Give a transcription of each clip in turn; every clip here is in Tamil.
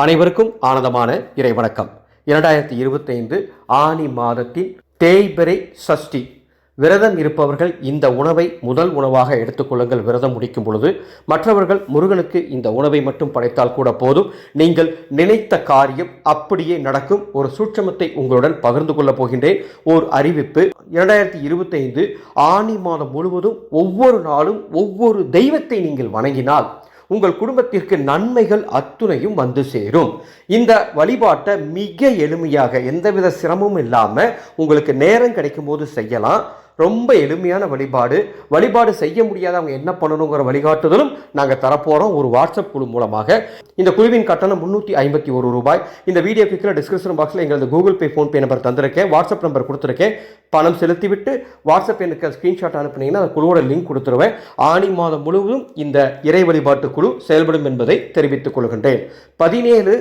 அனைவருக்கும் ஆனந்தமான இறை வணக்கம் இரண்டாயிரத்தி இருபத்தைந்து ஆனி மாதத்தின் தேய்பிரை சஷ்டி. விரதம் இருப்பவர்கள் இந்த உணவை முதல் உணவாக எடுத்துக்கொள்ளுங்கள் விரதம் முடிக்கும் பொழுது மற்றவர்கள் முருகனுக்கு இந்த உணவை மட்டும் படைத்தால் கூட போதும். நீங்கள் நினைத்த காரியம் அப்படியே நடக்கும். ஒரு சூட்சமத்தை உங்களுடன் பகிர்ந்து கொள்ளப் போகின்றேன். ஓர் அறிவிப்பு. இரண்டாயிரத்தி இருபத்தைந்து ஆனி மாதம் முழுவதும் ஒவ்வொரு நாளும் ஒவ்வொரு தெய்வத்தை நீங்கள் வணங்கினால் உங்கள் குடும்பத்திற்கு நன்மைகள் அத்துணையும் வந்து சேரும். இந்த வழிபாட்டை மிக எளிமையாக எந்தவித சிரமமும் இல்லாமல் உங்களுக்கு நேரம் கிடைக்கும் போது செய்யலாம். ரொம்ப எளிமையான வழிபாடு. வழிபாடு செய்ய முடியாதவங்க என்ன பண்ணணுங்கிற வழிகாட்டுதலும் நாங்கள் தரப்போகிறோம் ஒரு வாட்ஸ்அப் குழு மூலமாக. இந்த குழுவின் கட்டணம் முந்நூற்றி ஐம்பத்தி ஒரு ரூபாய். இந்த வீடியோ கீழே டிஸ்கிரிப்ஷன் பாக்ஸில் எங்களது கூகுள் பே ஃபோன்பே நம்பர் தந்திருக்கேன். வாட்ஸ்அப் நம்பர் கொடுத்துருக்கேன். பணம் செலுத்திவிட்டு வாட்ஸ்அப் எனக்கு ஸ்க்ரீன்ஷாட் அனுப்புனீங்கன்னா அந்த குழுவோட லிங்க் கொடுத்துருவேன். ஆணி மாதம் முழுவதும் இந்த இறை வழிபாட்டு குழு செயல்படும் என்பதை தெரிவித்துக் கொள்கின்றேன். பதினேழு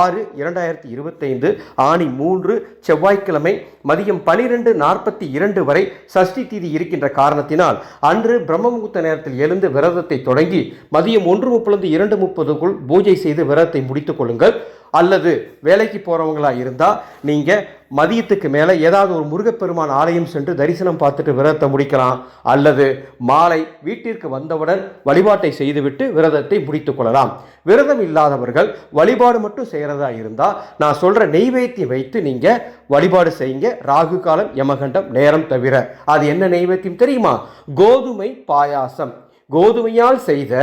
ஆறு இரண்டாயிரத்தி இருபத்தைந்து ஆணி மூன்று செவ்வாய்க்கிழமை மதியம் பனிரெண்டு நாற்பத்தி இரண்டு வரை சஷ்டி தீதி இருக்கின்ற காரணத்தினால் அன்று பிரம்மமுகூர்த்த நேரத்தில் எழுந்து விரதத்தை தொடங்கி மதியம் ஒன்று முப்பது இரண்டு முப்பதுக்குள் பூஜை செய்து விரதத்தை முடித்துக் கொள்ளுங்கள். அல்லது வேலைக்கு போகிறவங்களா இருந்தால் நீங்கள் மதியத்துக்கு மேலே ஏதாவது ஒரு முருகப்பெருமான் ஆலயம் சென்று தரிசனம் பார்த்துட்டு விரதத்தை முடிக்கலாம். அல்லது மாலை வீட்டிற்கு வந்தவுடன் வழிபாட்டை செய்துவிட்டு விரதத்தை முடித்து கொள்ளலாம். விரதம் இல்லாதவர்கள் வழிபாடு மட்டும் செய்கிறதா இருந்தால் நான் சொல்கிற நெய்வேத்தியம் வைத்து நீங்கள் வழிபாடு செய்யுங்க. ராகு காலம் யமகண்டம் நேரம் தவிர. அது என்ன நெய்வேத்தியம் தெரியுமா? கோதுமை பாயாசம். கோதுமையால் செய்த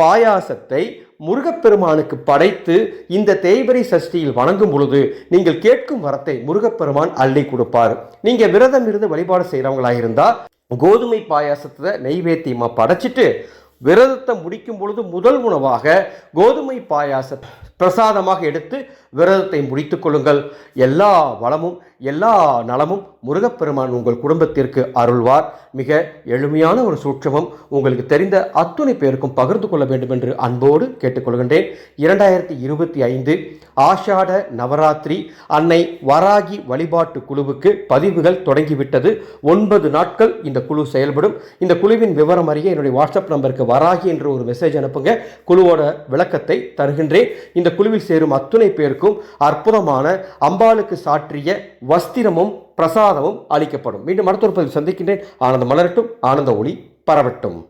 பாயாசத்தை முருகப்பெருமானுக்கு படைத்து இந்த தேய்பிரை சஷ்டியில் வணங்கும் பொழுது நீங்கள் கேட்கும் வரத்தை முருகப்பெருமான் அள்ளி கொடுப்பார். நீங்க விரதம் இருந்து வழிபாடு செய்கிறவங்களா இருந்தா கோதுமை பாயாசத்தை நெய்வேத்தியமாக படைச்சிட்டு விரதத்தை முடிக்கும் பொழுது முதல் உணவாக கோதுமை பாயாச பிரசாதமாக எடுத்து விரதத்தை முடித்து கொள்ளுங்கள். எல்லா வளமும் எல்லா நலமும் முருகப்பெருமான் உங்கள் குடும்பத்திற்கு அருள்வார். மிக எளிமையான ஒரு சூட்சமம் உங்களுக்கு தெரிந்த அத்துணை பேருக்கும் பகிர்ந்து கொள்ள வேண்டும் என்று அன்போடு கேட்டுக்கொள்கின்றேன். இரண்டாயிரத்தி இருபத்தி ஐந்து ஆஷாட நவராத்திரி அன்னை வராகி வழிபாட்டு குழுவுக்கு பதிவுகள் தொடங்கிவிட்டது. ஒன்பது நாட்கள் இந்த குழு செயல்படும். இந்த குழுவின் விவரம் அறிய என்னுடைய வாட்ஸ்அப் நம்பருக்கு வராகி என்று ஒரு மெசேஜ் அனுப்புங்க. குழுவோட விளக்கத்தை தருகின்றேன். இந்த குழுவில் சேரும் அத்துணை பேருக்கும் அற்புதமான அம்பாளுக்கு சாற்றிய வஸ்திரமும் பிரசாதமும் அளிக்கப்படும். மீண்டும் மருத்துவ பதிவு சந்திக்கின்றேன். ஆனந்த மலரட்டும் ஆனந்த ஒளி பரவட்டும்.